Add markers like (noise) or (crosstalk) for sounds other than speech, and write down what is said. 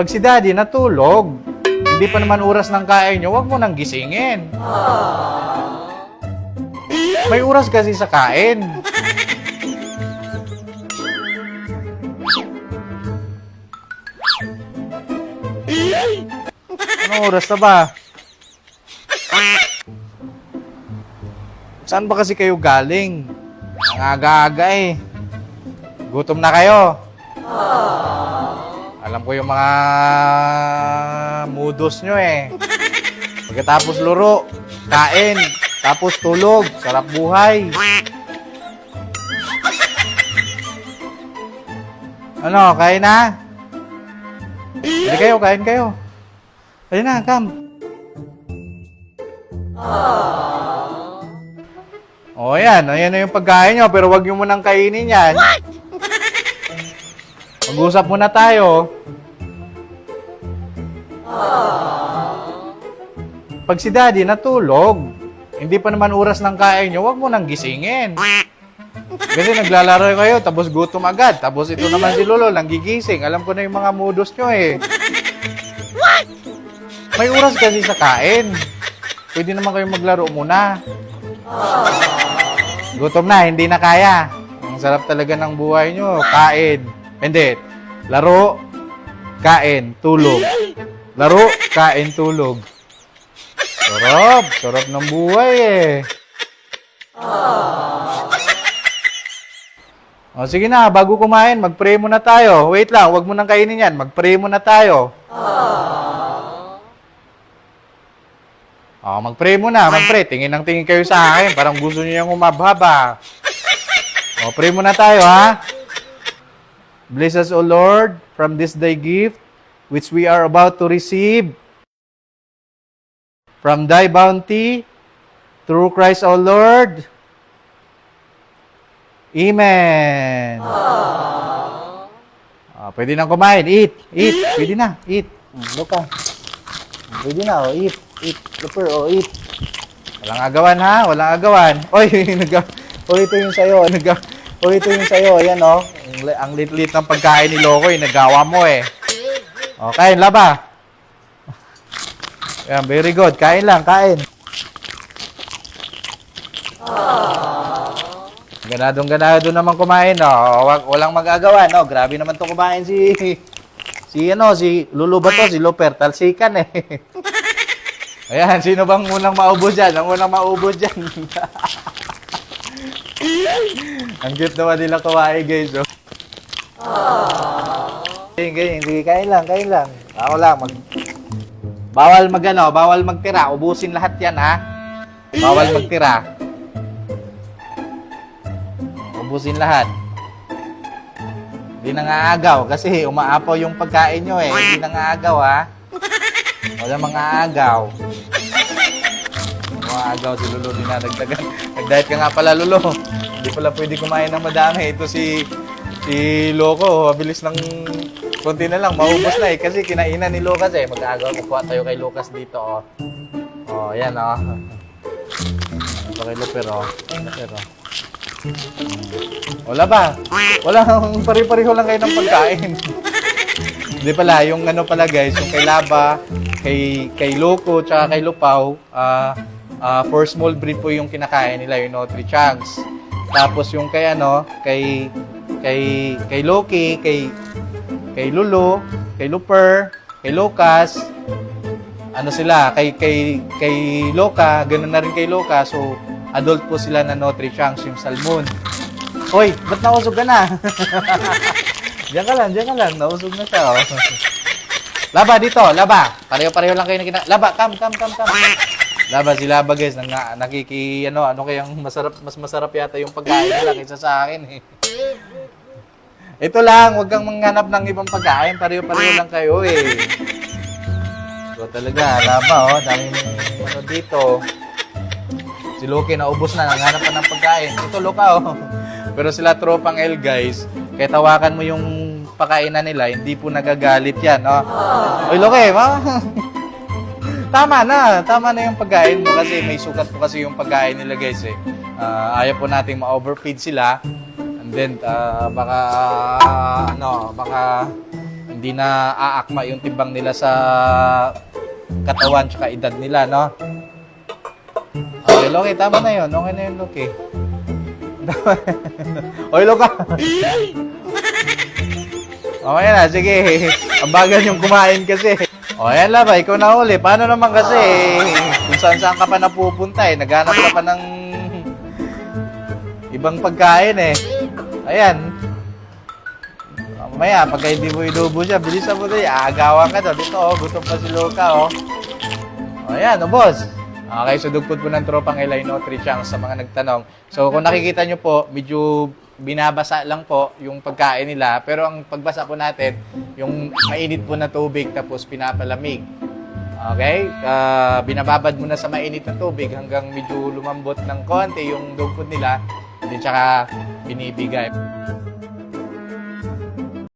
Pag si daddy natulog, hindi pa naman oras ng kain nyo, huwag mo nang gisingin. May oras kasi sa kain. Anong oras na ba? Saan ba kasi kayo galing? Ang aga-aga eh. Gutom na kayo. Alam ko yung mga mudos nyo eh. Pagkatapos luro, kain, tapos tulog, sarap buhay. Ano, kain na? Hindi kayo, kain kayo. Ayun na, come. O yan, ayan na yung pagkain nyo, pero wag nyo munang kainin yan. Mag-usap muna tayo. Pag si daddy natulog, hindi pa naman oras ng kain nyo, wag mo nang gisingin. Kasi naglalaro kayo, tapos gutom agad. Tapos ito naman si Lolo, gigising. Alam ko na yung mga modus nyo eh. May oras kasi sa kain. Pwede naman kayo maglaro muna. Gutom na, hindi na kaya. Ang sarap talaga ng buhay nyo. Kain. Hindi. Laro, kain, tulog. Laro, kain, tulog. Sarap. Sarap ng buhay eh. O sige na, bago kumain, mag-pray muna tayo. Wait lang, wag mo nang kainin yan. Mag-pray muna tayo. O, mag-pray muna, mag-pray. Tingin ng tingin kayo sa akin. Parang gusto niyo yung umabhaba. O, pray muna tayo, ha? Bless us, O Lord, from this thy gift, which we are about to receive. From thy bounty, through Christ, O Lord. Amen. Ah, pwede nang kumain. Eat. Eat. Pwede na. Eat. Mm, Luka. Pwede na. Oh, eat. Eat. Looper. Oh, eat. Walang agawan ha. Walang agawan. Oy, (laughs) nag ito yung sayo. (laughs) Nag Oy, ito yung sayo. Ayan oh. Ang, ang lit-lit ng pagkain ni Lokoy. Nagawa mo eh. O, kain. Laba. Ayan, very good. Kain lang. Kain. Ganadong ganado naman kumain, no. Wag, walang magagawa, no. Grabe naman to kumain si si ano, si Lulu ba to? Si Luper Talsikan eh. (laughs) Ayan, sino bang unang maubos dyan? Ang unang maubos dyan. (laughs) Ang cute naman nila kumain, guys. Oh. Sige, sige, kain lang, kain lang. Ako lang, mag... Bawal mag ano, bawal magtira. Ubusin lahat yan, ha? Bawal magtira. Ubusin lahat. Hindi nangaagaw kasi umaapaw yung pagkain nyo eh. Hindi nangaagaw ha. Wala mga agaw. Agaw si Lolo din na nagdagan. Nag-diet ka nga pala Lolo. Hindi pala pwede kumain ng madami. Ito si si Loco. Mabilis ng konti na lang. Maubos na eh. Kasi kinainan ni Lucas eh. Mag-agaw. Kukuha tayo kay Lucas dito oh. Oh, yan oh. Ito kay Luper oh. Luper oh. Wala ba? Wala, (laughs) pare-pareho lang kayo ng pagkain. (laughs) Hindi pala, yung ano pala guys, yung kay Laba, kay, kay Loco, tsaka kay Lupaw, ah ah, for small breed po yung kinakain nila, yung Nutri Chunks. Tapos yung kay ano, kay, kay, kay Loki, kay, kay Lulu, kay Luper, kay Lucas, ano sila, kay, kay, kay Loka, ganun na rin kay Loka, so adult po sila na Nutri Chunks, yung salmon. Hoy, ba't nausog ka na? (laughs) diyan ka lang, diyan ka lang. Nausog na siya. Oh. (laughs) Laba dito, laba. Pareho-pareho lang kayo na kina... Laba, come, come, come, come. Laba, si Laba guys, nang, nakiki, ano, ano kayang masarap, mas masarap yata yung pagkain nila kaysa sa akin eh. Ito lang, huwag kang manghanap ng ibang pagkain. Pareho-pareho lang kayo eh. So talaga, laba oh, dami ano dito. Si Loki naubos na, nanghanap pa ng pagkain. Ito, Loka, oh. Pero sila tropang L, guys, kaya tawakan mo yung pakainan nila, hindi po nagagalit yan, oh. Oy, Loki, ma. (laughs) tama na, tama na yung pagkain mo kasi may sukat po kasi yung pagkain nila, guys, eh. Ah, ayaw po nating ma-overfeed sila. And then, ah, baka, ah, ano, baka hindi na aakma yung timbang nila sa katawan tsaka edad nila, no? Okay, Loki, tama na yun. Okay na yun, Loki. (laughs) Oy, Loka! (laughs) Okay na, sige. Ang bagal yung kumain kasi. O, ayan Laba, ikaw na uli. Paano naman kasi, kung saan saan ka pa napupunta eh. Naghanap ka pa ng ibang pagkain eh. Ayan. Mamaya, pagka hindi mo inubo siya, bilisan mo na Aagawan ka daw. Dito, oh, gutom pa si Luca, oh. O, ayan, oh, boss. Okay, so po ng tropang Elay no, three chunks sa mga nagtanong. So, kung nakikita nyo po, medyo binabasa lang po yung pagkain nila. Pero ang pagbasa po natin, yung mainit po na tubig tapos pinapalamig. Okay? Ah, binababad mo na sa mainit na tubig hanggang medyo lumambot ng konti yung dugpot nila. Hindi tsaka binibigay.